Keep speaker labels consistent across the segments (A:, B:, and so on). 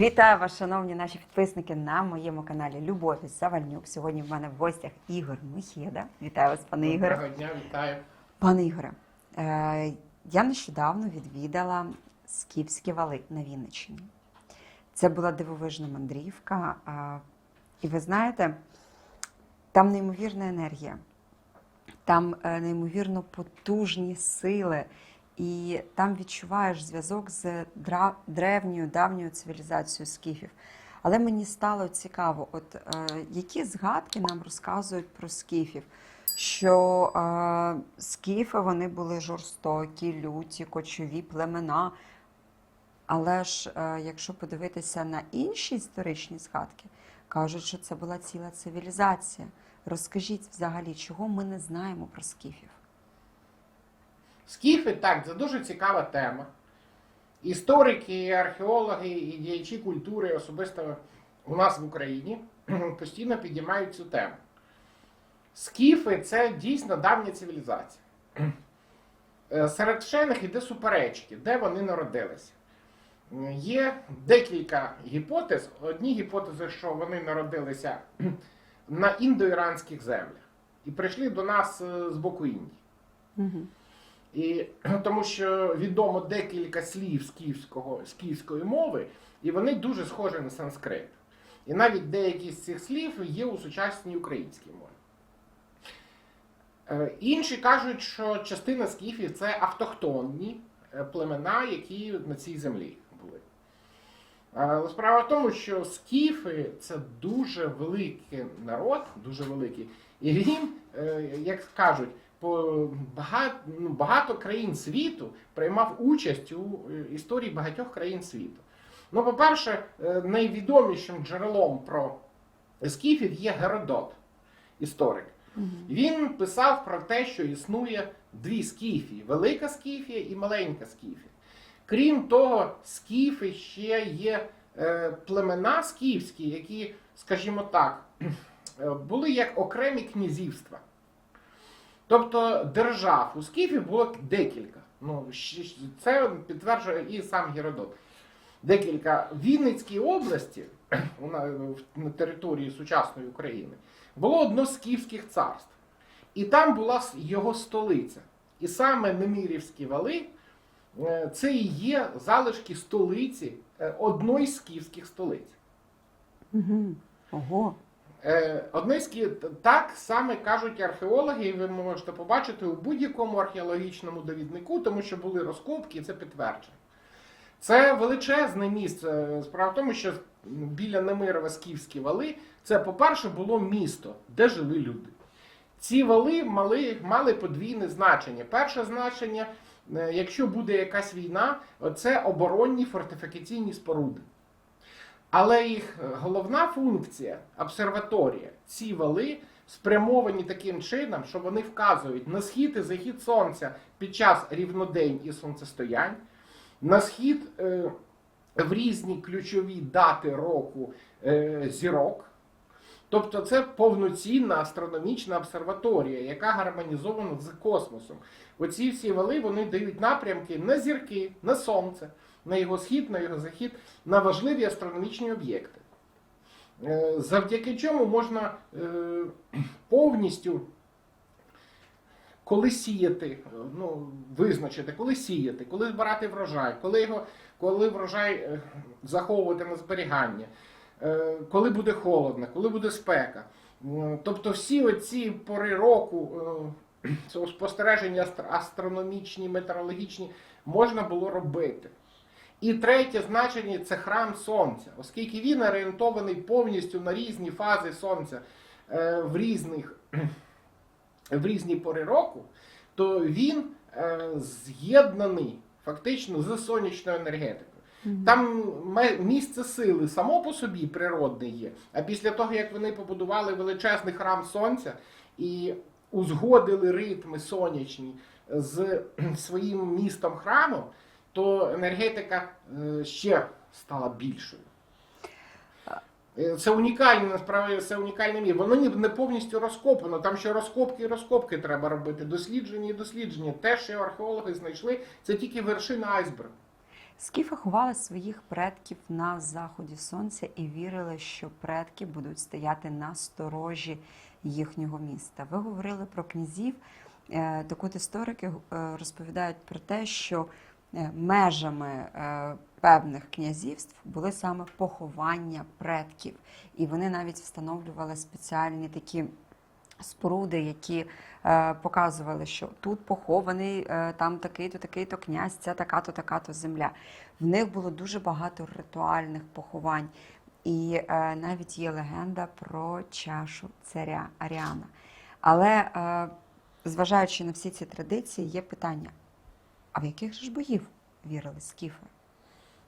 A: Вітаю вас, шановні наші підписники на моєму каналі Любов із Завальнюк. Сьогодні в мене в гостях Ігор Михєда. Вітаю вас, пане Ігоре.
B: Доброго дня, вітаю.
A: Пане Ігоре, е, я нещодавно відвідала Скіфські вали на Вінниччині. Це була дивовижна мандрівка. а, І ви знаєте, там неймовірна енергія, там е, неймовірно потужні сили, і там відчуваєш зв'язок з древньою давньою цивілізацією скіфів. Але мені стало цікаво, от е, які згадки нам розказують про скіфів, що е, скіфи вони були жорстокі, люті, кочові племена. Але ж е, якщо подивитися на інші історичні згадки, кажуть, що це була ціла цивілізація. Розкажіть взагалі, чого ми не знаємо про скіфів?
B: Скіфи, так, це дуже цікава тема. Історики, археологи і діячі культури, особисто у нас в Україні, постійно підіймають цю тему. Скіфи це дійсно давня цивілізація. Е, Серед вчених іде суперечки, де вони народилися. Є декілька гіпотез. Одні гіпотези, що вони народилися на індоіранських землях і прийшли до нас е, з боку Індії. І тому що відомо декілька слів скіфського, скіфської мови, і вони дуже схожі на санскрит. І навіть деякі з цих слів є у сучасній українській мові. Е, Інші кажуть, що частина скіфів це автохтонні е, племена, які на цій землі були. Але справа в тому, що скіфи це дуже великий народ, дуже великий. І він, е, як кажуть, багато, ну, багато країн світу приймав участь у е, історії багатьох країн світу. Ну, по-перше, е, найвідомішим джерелом про скіфів є Геродот, історик. Він писав про те, що існує дві скіфії: велика скіфія і маленька скіфія. Крім того, скіфи ще є е, племена скіфські, які, скажімо так, були як окремі князівства. Тобто держав у скіфів було декілька. Ну, це підтверджує і сам Геродот. Декілька в Вінницькій області, на території сучасної України, було одно з скіфських царств. І там була його столиця. І саме Немирівські вали е, це і є залишки столиці е, одної з скіфських столиць.
A: Угу. Ого.
B: Е, Одне з кі- так саме кажуть археологи, і ви можете побачити у будь-якому археологічному довіднику, тому що були розкопки, і це підтверджено. Це величезне місце. Справа в тому, що біля Немирова Скіфські вали, це, по-перше, було місто, де жили люди. Ці вали мали, мали подвійне значення. Перше значення, е, якщо буде якась війна, це оборонні фортифікаційні споруди. Але їх е, головна функція обсерваторія. Ці вали спрямовані таким чином, що вони вказують на схід і захід сонця під час рівнодень і сонцестоянь, на схід е, в різні ключові дати року е, зірок. Тобто це повноцінна астрономічна обсерваторія, яка гармонізована з космосом. Оці всі вали вони дають напрямки на зірки, на сонце, на його схід, на його захід, на важливі астрономічні об'єкти. Е, Завдяки чому можна е, повністю коли сіяти, ну, визначити, коли сіяти, коли збирати врожай, коли, його, коли врожай е, заховувати на зберігання, коли буде холодно, коли буде спека. Тобто всі оці пори року спостереження астрономічні, метеорологічні можна було робити. І третє значення це храм сонця, оскільки він орієнтований повністю на різні фази сонця е, в різних в різні пори року, то він е, з'єднаний фактично з сонячною енергетикою. Там місце сили само по собі природне є. А після того, як вони побудували величезний храм сонця і узгодили ритми сонячні з своїм містом храмом, то енергетика е, ще стала більшою. Е, Це унікальне, насправді це унікальне місце. Воно не повністю розкопано. Там ще розкопки і розкопки треба робити, дослідження і дослідження. Те, що археологи знайшли, це тільки вершина айсбергу.
A: Скіфи ховали своїх предків на заході сонця і вірили, що предки будуть стояти на сторожі їхнього міста. Ви говорили про князів. Е, Так от історики розповідають про те, що межами е, певних князівств були саме поховання предків, і вони навіть встановлювали спеціальні такі споруди, які е, показували, що тут похований е, там такий-то, такий-то князь, це така-то, така-то земля. В них було дуже багато ритуальних поховань. І е, навіть є легенда про чашу царя Аріана. Але е, зважаючи на всі ці традиції, є питання: а в яких же ж богів вірили скіфи?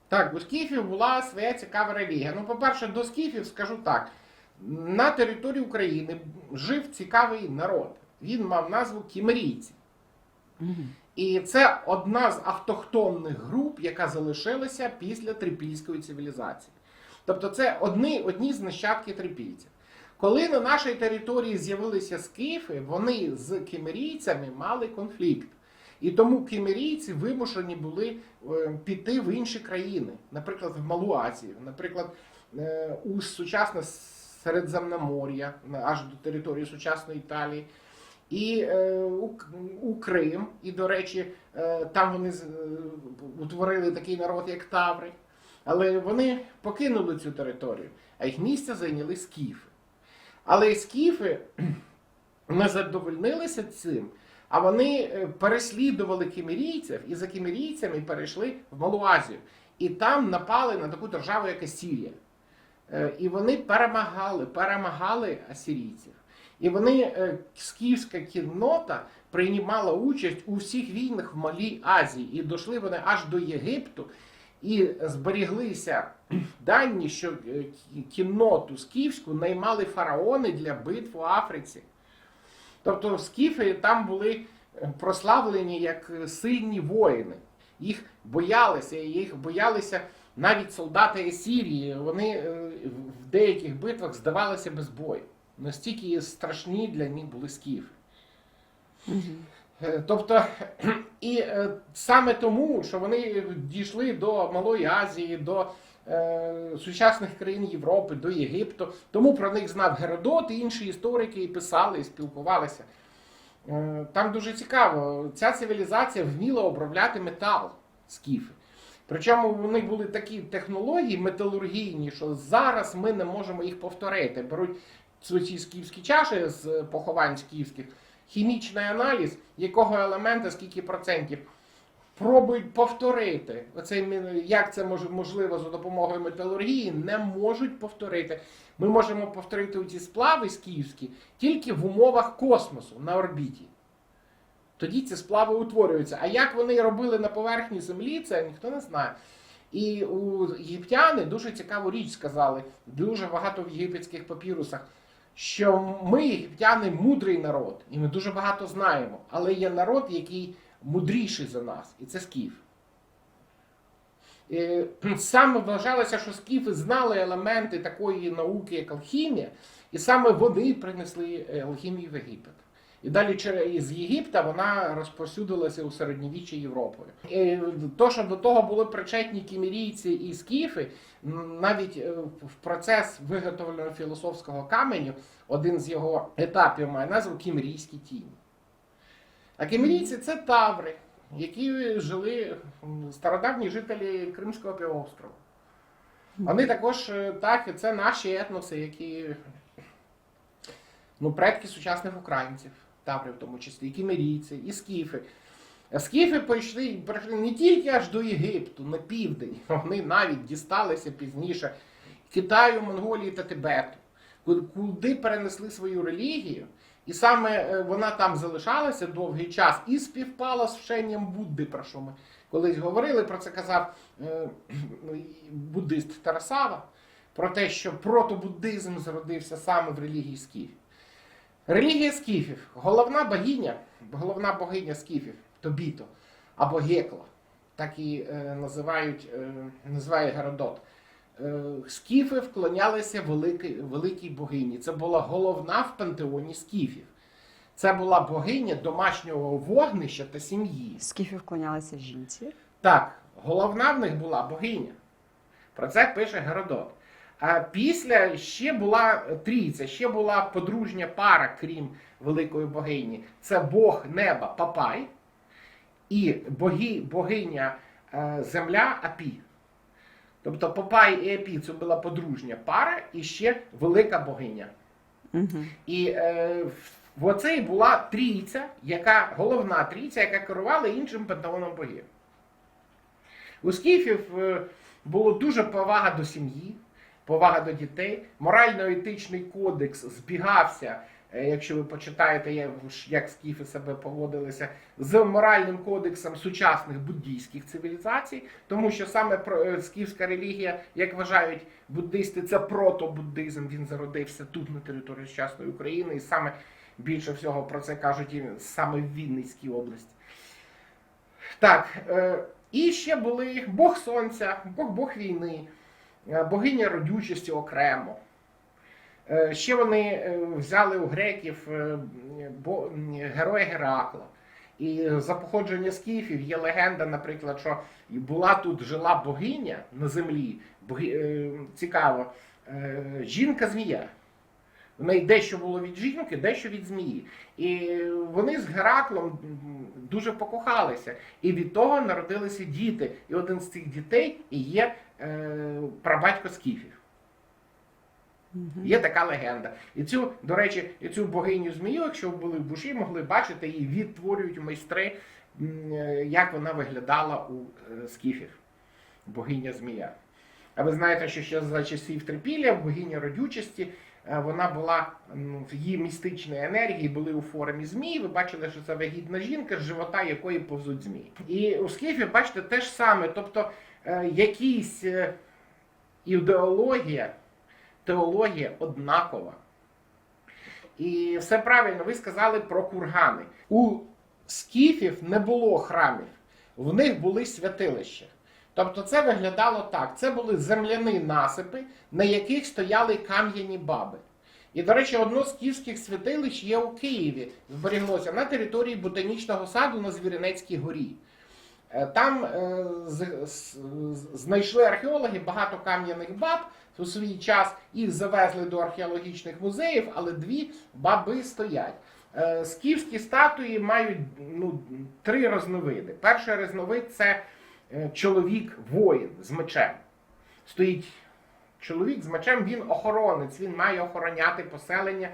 B: Так, у скіфів була своя цікава релігія. Ну, по-перше, до скіфів скажу так: на території України жив цікавий народ. Він мав назву кімерійці. І це одна з автохтонних груп, яка залишилася після трипільської цивілізації. Тобто це одні, одні з нащадків трипільців. Коли на нашій території з'явилися скіфи, вони з кімерійцями мали конфлікт. І тому кімерійці вимушені були е, піти в інші країни, наприклад, в Малу Азію, наприклад, е, у сучасне Середземномор'я, аж до території сучасної Італії. І е, у, Крим, і, до речі, там вони утворили такий народ, як Таври. Але вони покинули цю територію, а їх місце зайняли скіфи. Але скіфи не задовольнилися цим, а вони е, переслідували кімерійців і за кімерійцями перейшли в Малу Азію. І там напали на таку державу, як Асірія. Е, І вони перемагали, перемагали асірійців. І вони, е, скіфська кіннота приймала участь у всіх війнах в Малій Азії. І дійшли вони аж до Єгипту. І зберіглися дані, що е, кінноту скіфську наймали фараони для битв у Африці. Тобто скіфи там були е, прославлені як сильні воїни. Їх боялися, їх боялися навіть солдати Есірії. Вони е, в деяких битвах здавалися без бою. Настільки страшні для них були скіфи. Е, Тобто, і саме тому, що вони дійшли до Малої Азії, до сучасних країн Європи, до Єгипту, тому про них знав Геродот і інші історики і писали, і спілкувалися. Е, там дуже цікаво, ця цивілізація вміла обробляти метал скіфи. Причому вони були такі технології металургійні, що зараз ми не можемо їх повторити. Беруть ці скіфські чаші з поховань скіфських, хімічний аналіз, якого елемента, скільки процентів. Пробують повторити. Оце, мі- як це може, можливо за допомогою металургії, не можуть повторити. Ми можемо повторити ці сплави скіфські тільки в умовах космосу на орбіті. Тоді ці сплави утворюються. А як вони робили на поверхні землі, це ніхто не знає. І у єгиптяни дуже цікаву річ сказали, дуже багато в єгипетських папірусах, що ми, єгиптяни, мудрий народ, і ми дуже багато знаємо. Але є народ, який мудріший за нас, і це скіф. Е, Саме вважалося, що скіфи знали елементи такої науки, як алхімія, і саме вони принесли е, алхімію в Єгипет. І далі через Єгипта вона розповсюдилася у середньовіччі Європою. І то, що до того були причетні кімерійці і скіфи, навіть е, в процес виготовлення філософського каменю, один з його етапів має назву Кімерійські тіні. А кімерійці це таври, які жили стародавні жителі Кримського півострова. Вони також е, так, це наші етноси, які ну, предки сучасних українців, таври в тому числі, і кімерійці, і скіфи. Скіфи прийшли, прийшли не тільки аж до Єгипту, на південь, вони навіть дісталися пізніше Китаю, Монголії та Тибету, куди перенесли свою релігію, і саме е, вона там залишалася довгий час і співпала з вченням Будди, про що ми колись говорили. Про це казав е, буддист Тарасава, про те, що протобуддизм зародився саме в релігії скіфів. Релігія скіфів, головна богиня, головна богиня скіфів Тобіто або Гекла, так і е, називають, називає Геродот. Е, скіфи вклонялися великій, великій богині. Це була головна в пантеоні скіфів. Це була богиня домашнього вогнища та сім'ї.
A: Скіфи вклонялися жінці.
B: Так, головна в них була богиня. Про це пише Геродот. А після ще була трійця, ще була подружня пара, крім великої богині. Це Бог неба Папай і боги, богиня е, земля Апі. Тобто Папай і Апі це була подружня пара і ще велика богиня.
A: Угу.
B: І е, в- оцей була трійця, яка головна трійця, яка керувала іншим пантеоном богів. У скіфів е, було дуже повага до сім'ї, повага до дітей. Морально-етичний кодекс збігався, якщо ви почитаєте, як- скіфи себе поводилися, з моральним кодексом сучасних буддійських цивілізацій, тому що саме е, скіфська релігія, як вважають буддисти, це протобуддизм. Він зародився тут, на території сучасної України, і саме більше всього про це кажуть і саме в Вінницькій області. Так, е, і ще були Бог Сонця, Бог Бог війни, е, богиня родючості окремо. Е, Ще вони е, взяли у греків е, героя Геракла. І за походження скіфів є легенда, наприклад, що була тут жила богиня на землі. Цікаво, жінка-змія. В неї дещо було від жінки, дещо від змії. І вони з Гераклом дуже покохалися. І від того народилися діти. І один з цих дітей є прабатько скіфів. Є така легенда. І цю, до речі, і цю богиню змію, якщо були в буші, могли бачити, її відтворюють майстри, е, як вона виглядала у е, скіфів. Богиня змія. А ви знаєте, що ще за часів трипілля, богиня родючості, е, вона була в її містичні енергії були у формі змії. Ви бачили, що це вагітна жінка, з живота якої повзуть змії. І у скіфів, бачите, те ж саме, тобто якісь ідеологія теологія однакова. І все правильно, ви сказали про кургани. У скіфів не було храмів, в них були святилища. Тобто це виглядало так: це були земляні насипи, на яких стояли кам'яні баби. І, до речі, одно з київських святилищ є у Києві, зберіглося на території ботанічного саду на Звіринецькій горі. Е, Там е, знайшли археологи багато кам'яних баб у свій час. Їх завезли до археологічних музеїв, але дві баби стоять. Е, Скіфські статуї мають ну, три різновиди. Перший різновид це е, чоловік воїн з мечем. Стоїть чоловік з мечем, він охоронець, він має охороняти поселення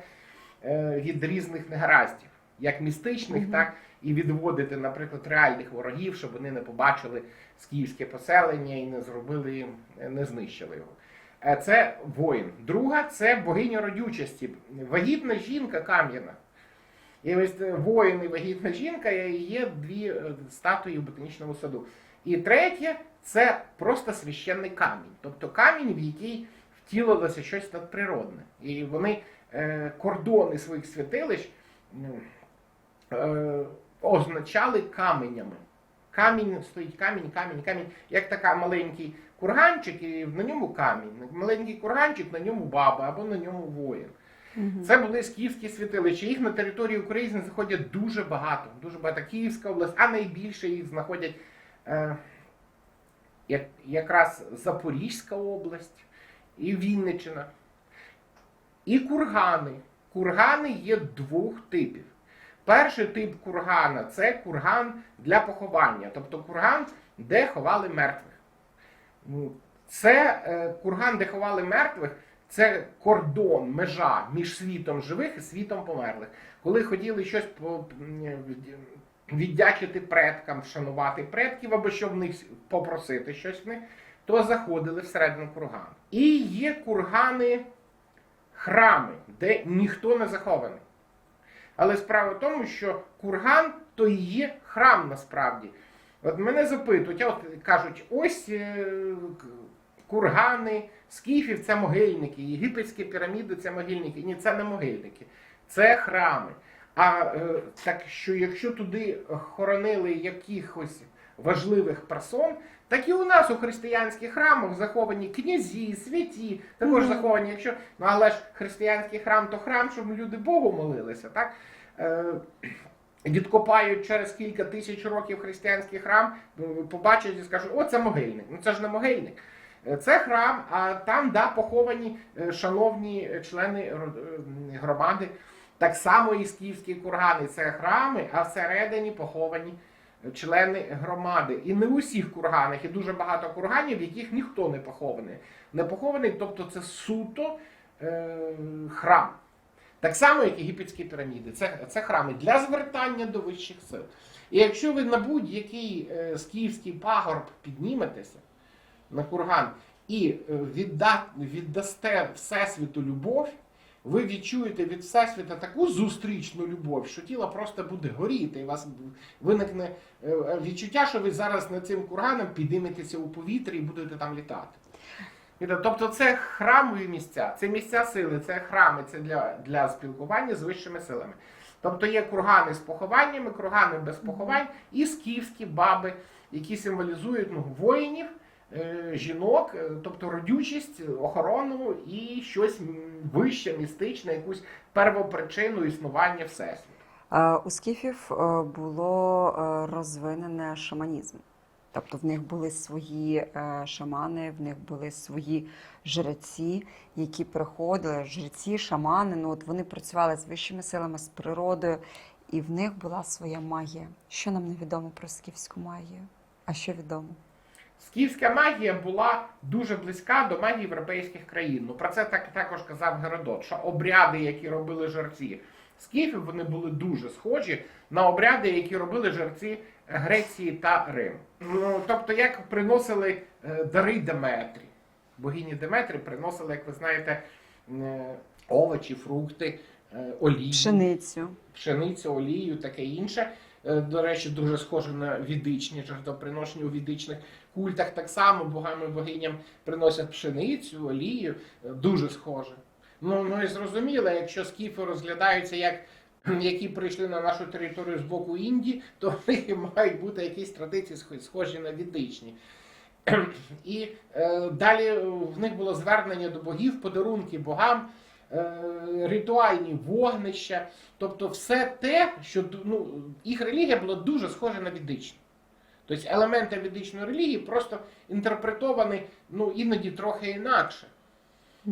B: е, від різних негараздів, як містичних,
A: Мгм.
B: так і відводити, наприклад, реальних ворогів, щоб вони не побачили скіфське поселення і не зробили, не знищили його. Е, Це воїн. Друга це богиня родючості, вагітна жінка кам'яна. І ось е, воїн і вагітна жінка е, є дві е, статуї в ботанічному саду. І третє це просто священний камінь. Тобто камінь, в який втілилося щось надприродне. І вони кордони своїх святилищ означали каменями. Камінь стоїть камінь, камінь, камінь, як така маленький курганчик, і на ньому камінь. Маленький курганчик, на ньому баба або на ньому воїн. Це були скіфські святилища. Їх на території України знаходять дуже багато. Дуже багато. Київська область, а найбільше їх знаходять е, як, якраз Запорізька область і Вінниччина. І кургани. Кургани є двох типів. Перший тип кургана це курган для поховання, тобто курган, де ховали мертвих. Ну, Це е, курган, де ховали мертвих, це кордон, межа між світом живих і світом померлих. Коли хотіли щось віддячити предкам, вшанувати предків, або щоб в них попросити щось в них, то заходили всередину кургану. І є кургани храми, де ніхто не захований. Але справа в тому, що курган то і є храм насправді. От мене запитують, а от кажуть, ось е, кургани скіфів це могильники, єгипетські піраміди це могильники. Ні, це не могильники, це храми. А е, так що якщо туди хоронили якихось важливих персон, так і у нас у християнських храмах заховані князі, святі, також
A: Мгм.
B: заховані. Якщо ну але ж християнський храм то храм, щоб люди Богу молилися, так? Відкопають через кілька тисяч років християнський храм, побачать і скажуть, о, це могильник. Ну це ж не могильник. Е, Це храм, а там да, поховані е, шановні члени е, громади. Так само і скіфські кургани. Це храми, а всередині поховані члени громади. І не у всіх курганах, і дуже багато курганів, в яких ніхто не похований. Не похований, тобто це суто е, храм. Так само, як єгипетські піраміди. Це, це храми для звертання до вищих сил. І якщо ви на будь-який е, скіфський пагорб підніметеся на курган і е, відда, віддасте Всесвіту любов, ви відчуєте від Всесвіта таку зустрічну любов, що тіло просто буде горіти, і у вас виникне е, е, відчуття, що ви зараз над цим курганом підніметеся у повітрі і будете там літати. Тобто це храмові місця, це місця сили, це храми, це для, для спілкування з вищими силами. Тобто є кургани з похованнями, кургани без поховань і скіфські баби, які символізують ну, воїнів, е, жінок, е, тобто родючість, охорону і щось вище, містичне, якусь первопричину існування Всесвіту.
A: У скіфів е, було розвинене шаманізм. Тобто в них були свої е, шамани, в них були свої жреці, які приходили, жреці, шамани. Ну от вони працювали з вищими силами, з природою, і в них була своя магія. Що нам невідомо про скіфську магію? А що відомо?
B: Скіфська магія була дуже близька до магії європейських країн. Ну про це так також казав Геродот, що обряди, які робили жерці скіфів, вони були дуже схожі на обряди, які робили жерці Греції та Риму. Ну тобто, як приносили е, дари Деметрі. Богині Деметрі приносили, як ви знаєте, е, овочі, фрукти, е, олії
A: Пшеницю.
B: пшеницю, олію, таке інше. До речі, дуже схоже на відичні жертвоприношення у відичних культах. Так само богам і богиням приносять пшеницю, олію. Дуже схоже. Ну, ну і зрозуміло, якщо скіфи розглядаються як які прийшли на нашу територію з боку Індії, то в них мають бути якісь традиції схожі на відичні. І е, далі в них було звернення до богів, подарунки богам, е, ритуальні вогнища, тобто все те, що ну, їх релігія була дуже схожа на відичну. Тобто елементи відичної релігії просто інтерпретовані ну, іноді трохи інакше. Е,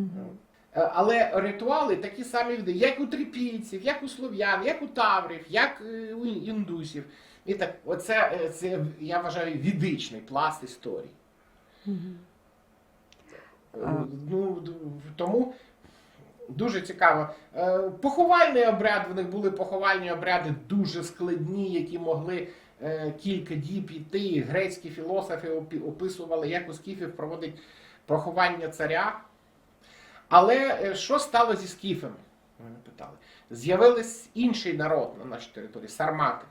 B: Але ритуали такі самі, в- як у трипільців, як у слов'ян, як у таврів, як е, у індусів. І так, оце е, це, я вважаю відичний пласт історії. Е, Ну, тому дуже цікаво. Е, Поховальний обряд, в них були поховальні обряди дуже складні, які могли е, кілька діб іти. Грецькі філософи описували, як у скіфів проводить поховання царя. Але е, що стало зі скіфами? Мене питали. З'явився інший народ на нашій території сармати.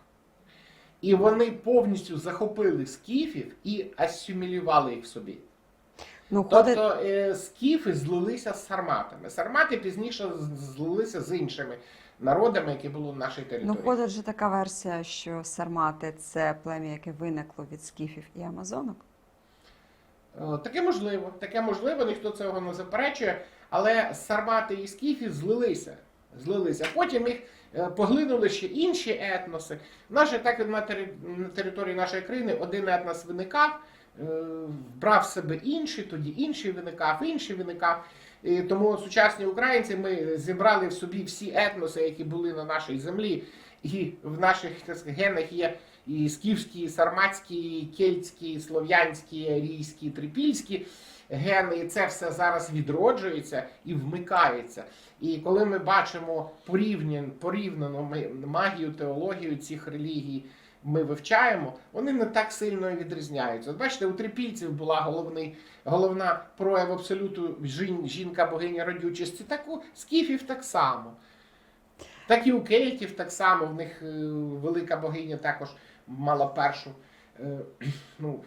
B: І вони повністю захопили скіфів і асимілювали їх в собі.
A: Ну,
B: Тобто е, скіфи злилися з сарматами. Сармати пізніше злилися з іншими народами, які були на нашій території.
A: ну, ходить же така версія, що сармати це плем'я, яке виникло від скіфів і амазонок.
B: Е, Таке можливо, таке можливо, ніхто цього не заперечує, але сармати і скіфи злилися. Злилися. Потім їх е, поглинули ще інші етноси. Наші, так на, на території нашої країни один етнос виникав, е, брав себе інший, тоді інший виникав, інший виникав. І тому сучасні українці ми зібрали в собі всі етноси, які були на нашій землі, і в наших так генах є і скіфські, і сарматські, і кельтські, і слов'янські, і арійські, і трипільські гени, і це все зараз відроджується і вмикається. І коли ми бачимо порівнян, порівняну ми- магію, теологію цих релігій, ми вивчаємо, вони не так сильно відрізняються. От бачите, у трипільців була головний, головна прояв абсолюту жін, жінка богиня родючості, так у скіфів так само. Так і у кельтів так само, в них е, велика богиня також мала першу. е, ну,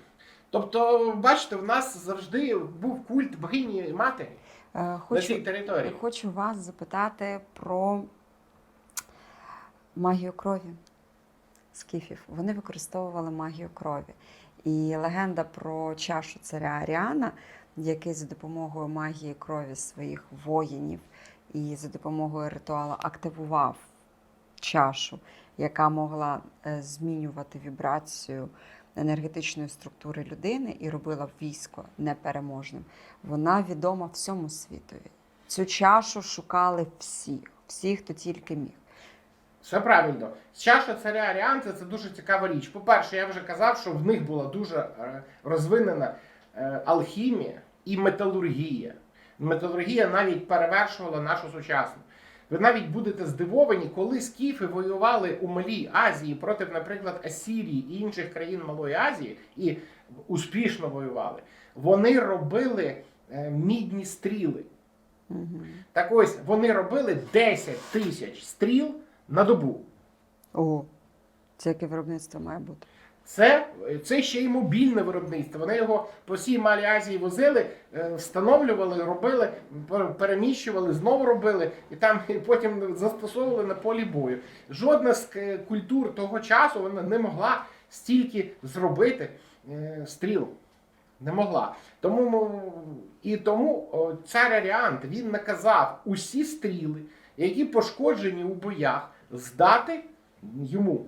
B: тобто, бачите, в нас завжди був культ богині матері
A: Е,
B: на
A: Хочу,
B: цій території.
A: хочу вас запитати про магію крові скіфів. Вони використовували магію крові. І легенда про чашу царя Аріана, який за допомогою магії крові своїх воїнів і за допомогою ритуалу активував чашу, яка могла е, змінювати вібрацію енергетичної структури людини і робила військо непереможним, вона відома всьому світові. Цю чашу шукали всі, всі, хто тільки міг.
B: Все правильно. Чаша царя Аріанця це дуже цікава річ. По-перше, я вже казав, що в них була дуже е, розвинена е, алхімія і металургія. Металургія навіть перевершувала нашу сучасну. Ви навіть будете здивовані, коли скіфи воювали у Малій Азії проти, наприклад, Асірії і інших країн Малої Азії і успішно воювали. Вони робили е, мідні стріли.
A: Угу.
B: Так ось вони робили 10 тисяч стріл на добу.
A: О, це яке виробництво має бути.
B: Це, це ще й мобільне виробництво. Вони його по всій Малій Азії возили, е, встановлювали, робили, переміщували, знову робили і там і потім застосовували на полі бою. Жодна з е, культур того часу вона не могла стільки зробити е, стріл. Не могла. Тому м, і тому цар Аріант він наказав усі стріли, які пошкоджені у боях, здати йому.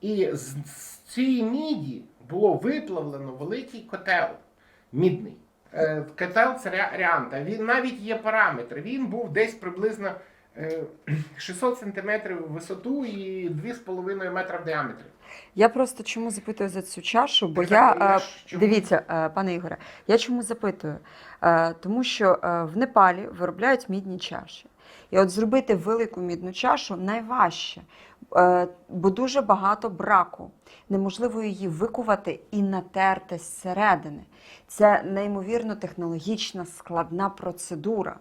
B: І з, цієї міді було виплавлено великий котел мідний. Е, котел царя Аріанта. Він навіть є параметри. Він був десь приблизно е, 600 см в висоту і 2,5 метра в діаметрі.
A: Я просто чому запитую за цю чашу, бо
B: Так,
A: я,
B: я
A: е,
B: ж
A: дивіться, е, пане Ігоре, я чому запитую? Е, Тому що е, в Непалі виробляють мідні чаші. І от зробити велику мідну чашу найважче, е, бо дуже багато браку. Неможливо її викувати і натерти зсередини. Це неймовірно технологічна складна процедура.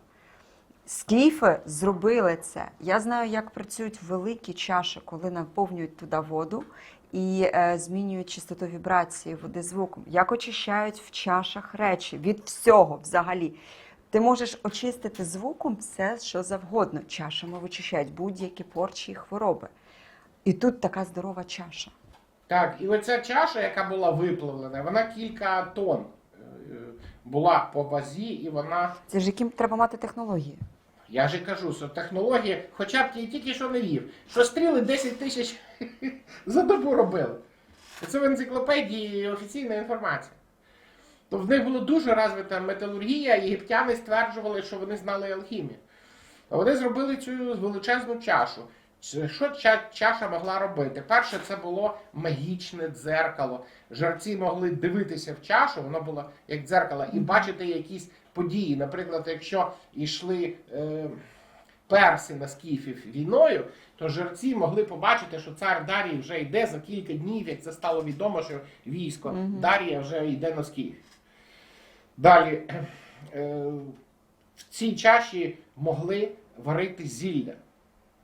A: Скіфи зробили це. Я знаю, як працюють великі чаші, коли наповнюють туди воду і е, змінюють частоту вібрації води звуком. Як очищають в чашах речі від всього взагалі. Ти можеш очистити звуком все, що завгодно. Чашами вичищають будь-які порчі і хвороби. І тут така здорова чаша.
B: Так, і оця чаша, яка була виплавлена, вона кілька тонн е, була по вазі, і вона.
A: Це ж яким треба мати технології.
B: Я же кажу, що технології, хоча б я тільки що не вів, що стріли 10 тисяч за добу робили. Це в енциклопедії офіційна інформація. То в них була дуже розвита металургія, єгиптяни стверджували, що вони знали алхімію. А вони зробили цю величезну чашу. Що ча- чаша могла робити? Перше, це було магічне дзеркало. Жерці могли дивитися в чашу, воно було як дзеркало, і бачити якісь події. Наприклад, якщо йшли е, перси на скіфів війною, то жерці могли побачити, що цар Дарій вже йде за кілька днів, як це стало відомо, що військо
A: Мгм.
B: Дарія вже йде на скіф. Далі е, в цій чаші могли варити зілля.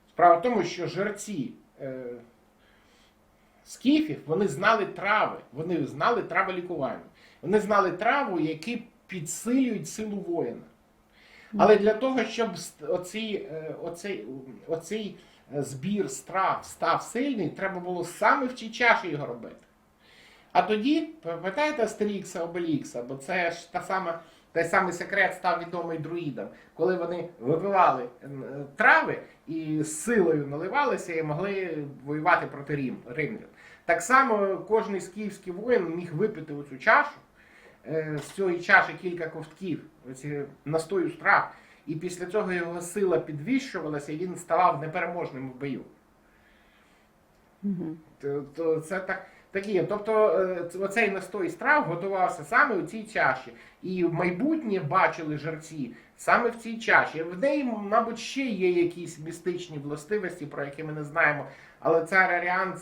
B: Справа в тому, що жерці е, скіфів вони знали трави, вони знали трави лікування. Вони знали траву, які підсилюють силу воїна. Але для того, щоб оцей, е, оцей, оцей е, збір страв став сильний, треба було саме в цій чаші його робити. А тоді, пам'ятаєте Астерікса Обелікса, бо це ж та сама, той самий секрет став відомий друїдам, коли вони випивали е, трави і з силою наливалися і могли воювати проти Рим, римлян. Так само кожен скіфський воїн міг випити оцю чашу, е, з цієї чаші кілька ковтків оці настою страв, і після цього його сила підвищувалася, і він ставав непереможним в бою.
A: Угу.
B: То, то це так, такі. Тобто е, оцей настой страв готувався саме у цій чаші. І в майбутнє бачили жерці саме в цій чаші. В неї, мабуть, ще є якісь містичні властивості, про які ми не знаємо. Але цар Аріан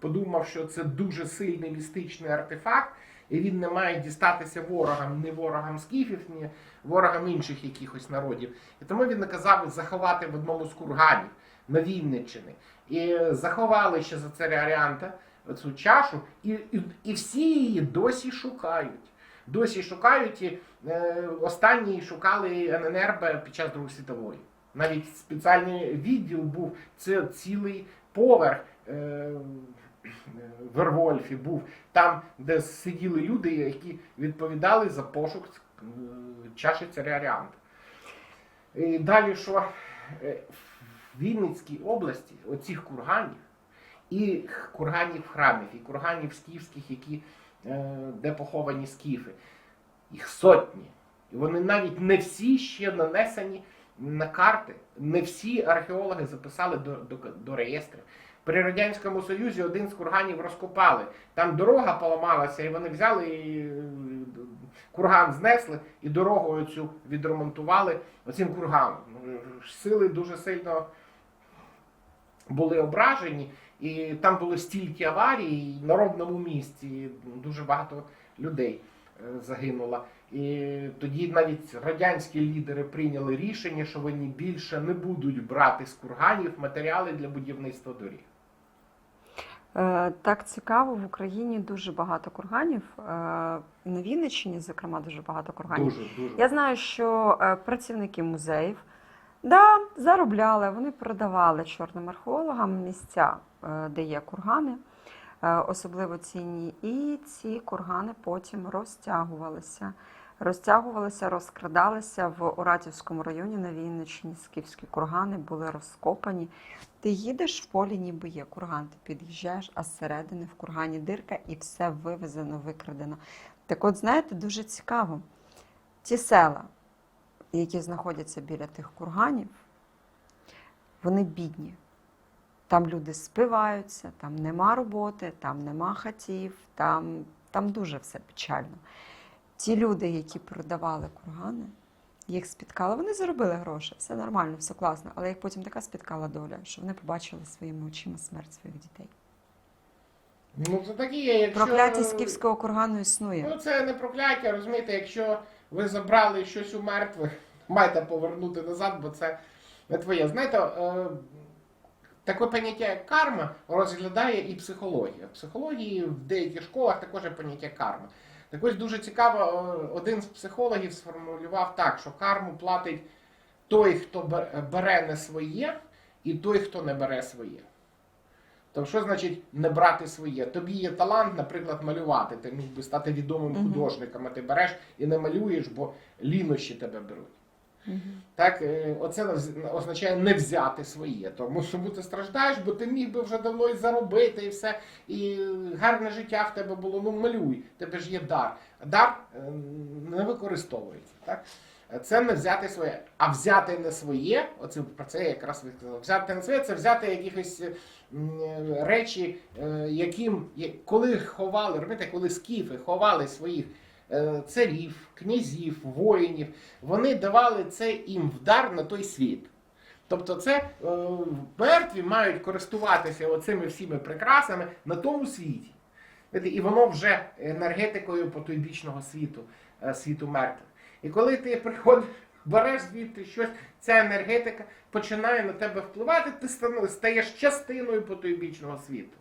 B: подумав, що це дуже сильний містичний артефакт, і він не має дістатися ворогам, ні ворогам скіфів, ні ворогам інших якихось народів. І тому він наказав заховати в одному з курганів на Вінниччини. І заховали ще за царя Аріанта цю чашу, і, і, і всі її досі шукають. Досі шукають, і е, останні шукали ННРБ під час Другої світової. Навіть спеціальний відділ був, це цілий поверх е, Вервольфі був, там, де сиділи люди, які відповідали за пошук е, чаші царя Аріанта. І далі що? Е, В Вінницькій області оцих курганів і курганів храмів, і курганів скіфських, які, е, де поховані скіфи. Їх сотні. І вони навіть не всі ще нанесені на карти. Не всі археологи записали до, до, до реєстрів. При Радянському Союзі один з курганів розкопали. Там дорога поламалася, і вони взяли і е, курган знесли і дорогу цю відремонтували оцим курганом. Сили дуже сильно були ображені, і там було стільки аварій і на ровному місці. Дуже багато людей е, загинуло. І тоді навіть радянські лідери прийняли рішення, що вони більше не будуть брати з курганів матеріали для будівництва доріг.
A: Е, Так цікаво, в Україні дуже багато курганів. е, На Вінниччині, зокрема, дуже багато курганів.
B: Дуже дуже
A: Я знаю, що працівники музеїв да, заробляли, вони продавали чорним археологам місця, е, де є кургани, е, особливо цінні. І ці кургани потім розтягувалися. Розтягувалися, розкрадалися в Оратівському районі на Вінниччині. Скіфські кургани були розкопані. Ти їдеш в полі, ніби є курган, ти під'їжджаєш, а зсередини в кургані дирка і все вивезено, викрадено. Так от, знаєте, дуже цікаво. Ті села, які знаходяться біля тих курганів, вони бідні. Там люди спиваються, там нема роботи, там нема хатів, там, там дуже все печально. Ті люди, які продавали кургани, їх спіткала, вони заробили гроші, все нормально, все класно, але їх потім така спіткала доля, що вони побачили своїми очима смерть своїх дітей.
B: Ну це такі є, якщо...
A: Прокляття скіфського кургану існує.
B: Ну це не прокляття, розумієте, якщо ви забрали щось у мертвих, маєте повернути назад, бо це не твоє. Знаєте, е, таке поняття як карма розглядає і психологія. В психології в деяких школах також є поняття карма. Так ось дуже цікаво, е, один з психологів сформулював так, що карму платить той, хто бере не своє, і той, хто не бере своє. То що значить не брати своє? Тобі є талант, наприклад, малювати. Ти міг би стати відомим
A: Мгм.
B: художником, а ти береш і не малюєш, бо лінощі тебе беруть. Так, е, оце означає не взяти своє. Тому що ти страждаєш, бо ти міг би вже давно і заробити, і все, і гарне життя в тебе було. Ну малюй, тебе ж є дар. Дар е, не використовується. Так? Це не взяти своє. А взяти не своє, оце про це я якраз ви сказав. Взяти не своє це взяти якихось е, е, речі, е, яким коли ховали, розумієте, коли скіфи ховали своїх царів, князів, воїнів, вони давали це їм в дар на той світ. Тобто, це мертві мають користуватися оцими всіми прикрасами на тому світі. І воно вже енергетикою потойбічного світу, світу мертвих. І коли ти приходиш, береш звідти щось, ця енергетика починає на тебе впливати, ти стаєш частиною потойбічного світу.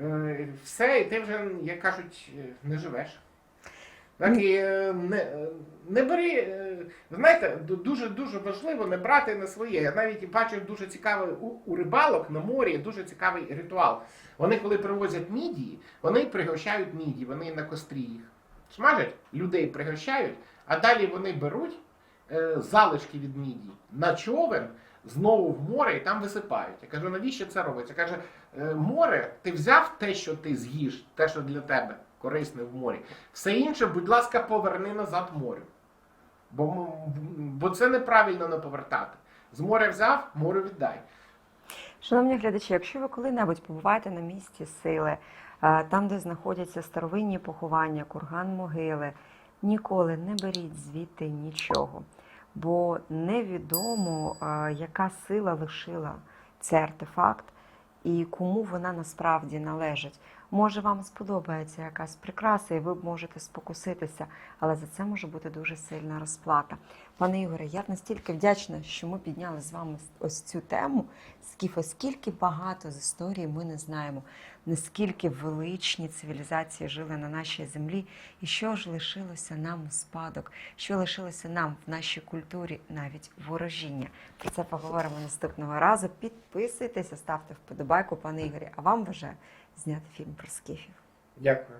B: Е, Все, і ти вже, як кажуть, е, не живеш. Так і е, не, не бери, знаєте, дуже дуже важливо не брати на своє. Я навіть бачив дуже цікавий у, у рибалок на морі дуже цікавий ритуал. Вони, коли привозять мідії, вони пригощають мідії, вони на кострі їх смажать, людей пригощають, а далі вони беруть е, залишки від мідії на човен, знову в море і там висипають. Я кажу, навіщо це робиться? Каже, «Е, море, ти взяв те, що ти з'їш, те, що для тебе корисне в морі. Все інше, будь ласка, поверни назад морю. Бо, бо це неправильно не повертати. З моря взяв, морю віддай.
A: Шановні глядачі, якщо ви коли-небудь побуваєте на місці сили, е, там, де знаходяться старовинні поховання, курган могили, ніколи не беріть звідти нічого, бо невідомо, яка сила лишила цей артефакт і кому вона насправді належить. Може, вам сподобається якась прикраса, і ви можете спокуситися, але за це може бути дуже сильна розплата. Пане Ігоре, я настільки вдячна, що ми підняли з вами ось цю тему. Скіфи, скільки багато з історії ми не знаємо, наскільки величні цивілізації жили на нашій землі, і що ж лишилося нам у спадок, що лишилося нам в нашій культурі, навіть ворожіння. Про це поговоримо наступного разу. Підписуйтеся, ставте вподобайку, пане Ігорі. А вам бажаю зняти фільм про скіфів.
B: Дякую.